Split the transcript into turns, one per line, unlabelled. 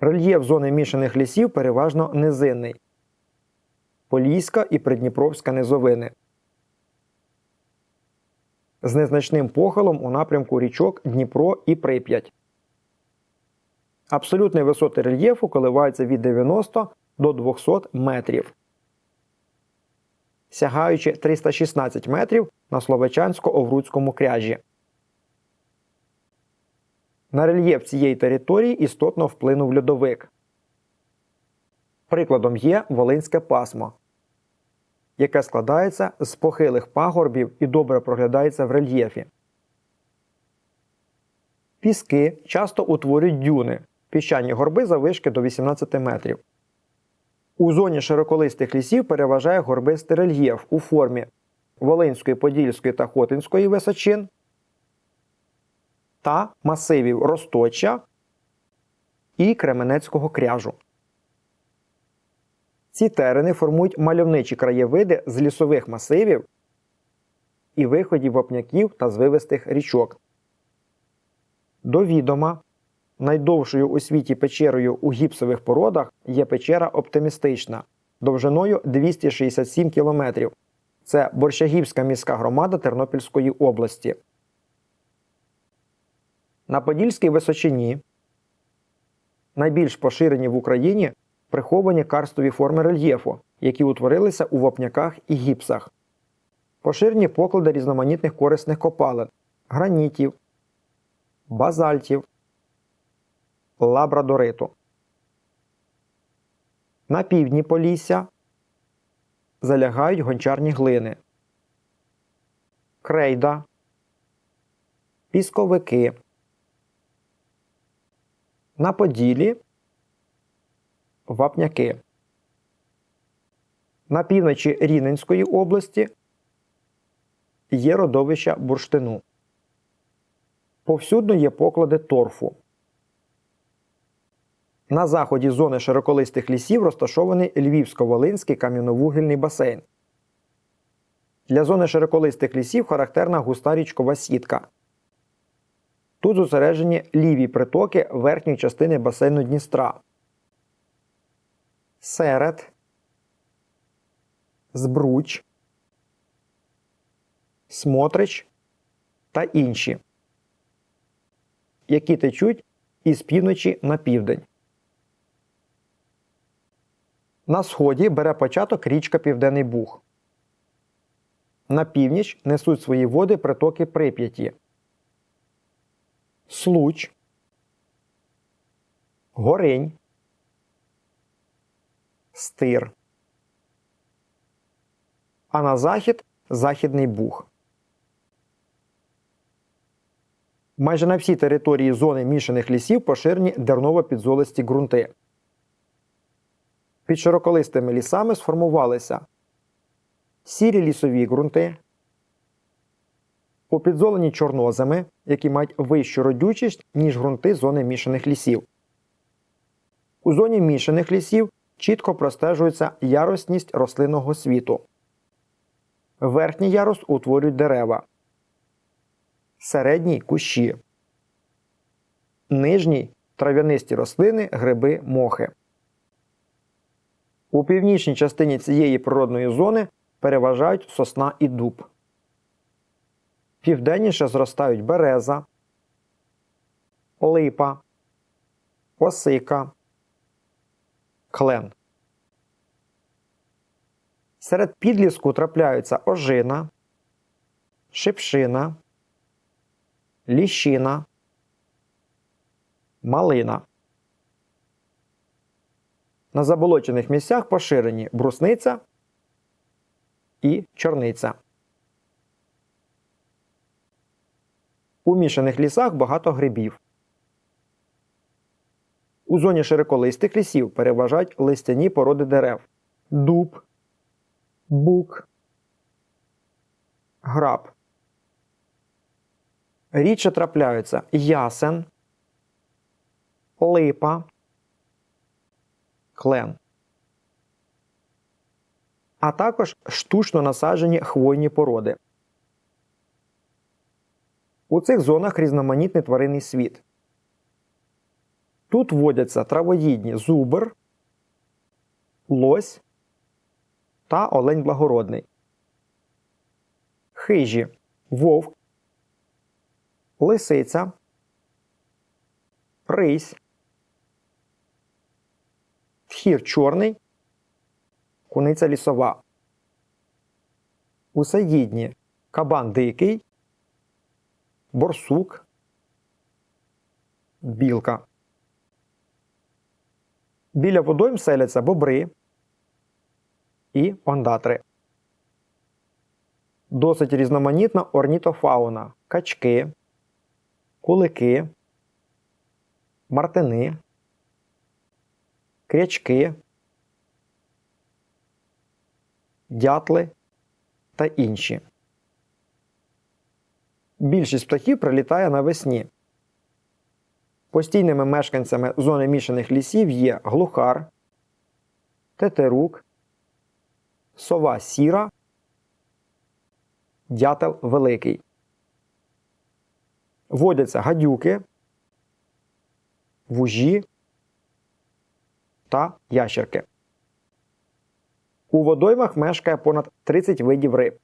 Рельєф зони мішаних лісів переважно низинний. Поліська і Придніпровська низовини. З незначним похилом у напрямку річок Дніпро і Прип'ять. Абсолютні висоти рельєфу коливаються від 90 до 200 метрів, сягаючи 316 метрів на Словечансько-Овруцькому кряжі. На рельєф цієї території істотно вплинув льодовик. Прикладом є Волинське пасмо, яке складається з похилих пагорбів і добре проглядається в рельєфі. Піски часто утворюють дюни, піщані горби завишки до 18 метрів. У зоні широколистих лісів переважає горбистий рельєф у формі Волинської, Подільської та Хотинської височин та масивів Росточа і Кременецького кряжу. Ці терени формують мальовничі краєвиди з лісових масивів і виходів вапняків та звивистих річок. До відома, найдовшою у світі печерою у гіпсових породах є печера Оптимістична довжиною 267 км. Це Борщагівська міська громада Тернопільської області. На Подільській височині найбільш поширені в Україні приховані карстові форми рельєфу, які утворилися у вапняках і гіпсах. Поширені поклади різноманітних корисних копалин, гранітів, базальтів, лабрадориту. На півдні Полісся залягають гончарні глини, крейда, пісковики. На Поділі вапняки. На півночі Рівненської області є родовища бурштину. Повсюдно є поклади торфу. На заході зони широколистих лісів розташований Львівсько-Волинський кам'яновугільний басейн. Для зони широколистих лісів характерна густа річкова сітка. Тут зосереджені ліві притоки верхньої частини басейну Дністра. Серед, Збруч, Смотрич та інші, які течуть із півночі на південь. На сході бере початок річка Південний Буг. На північ несуть свої води притоки Прип'яті. Случ, Горинь, Стир. А на захід Західний Буг. Майже на всій території зони мішаних лісів поширені дерново-підзолисті ґрунти. Під широколистими лісами сформувалися сірі лісові ґрунти, попідзолені чорноземи, які мають вищу родючість, ніж ґрунти зони мішаних лісів. У зоні мішаних лісів чітко простежується яросність рослинного світу. Верхній ярус утворюють дерева, середній кущі, нижній трав'янисті рослини, гриби, мохи. У північній частині цієї природної зони переважають сосна і дуб. Південніше зростають береза, липа, осика, клен. Серед підліску трапляються ожина, шипшина, ліщина, малина. На заболочених місцях поширені брусниця і чорниця. У мішаних лісах багато грибів. У зоні широколистих лісів переважають листяні породи дерев дуб, бук, граб. Рідше трапляються ясен, липа, клен. А також штучно насаджені хвойні породи. У цих зонах різноманітний тваринний світ. Тут водяться травоїдні зубр, лось та олень благородний. Хижі вовк, лисиця, рись, тхір чорний, куниця лісова. Усеїдні кабан дикий, борсук, білка. Біля водойм селяться бобри і ондатри. Досить різноманітна орнітофауна, качки, кулики, мартини, крячки, дятли та інші. Більшість птахів прилітає навесні. Постійними мешканцями зони мішаних лісів є глухар, тетерук, сова сіра, дятел великий. Водяться гадюки, вужі та ящерки. У водоймах мешкає понад 30 видів риб.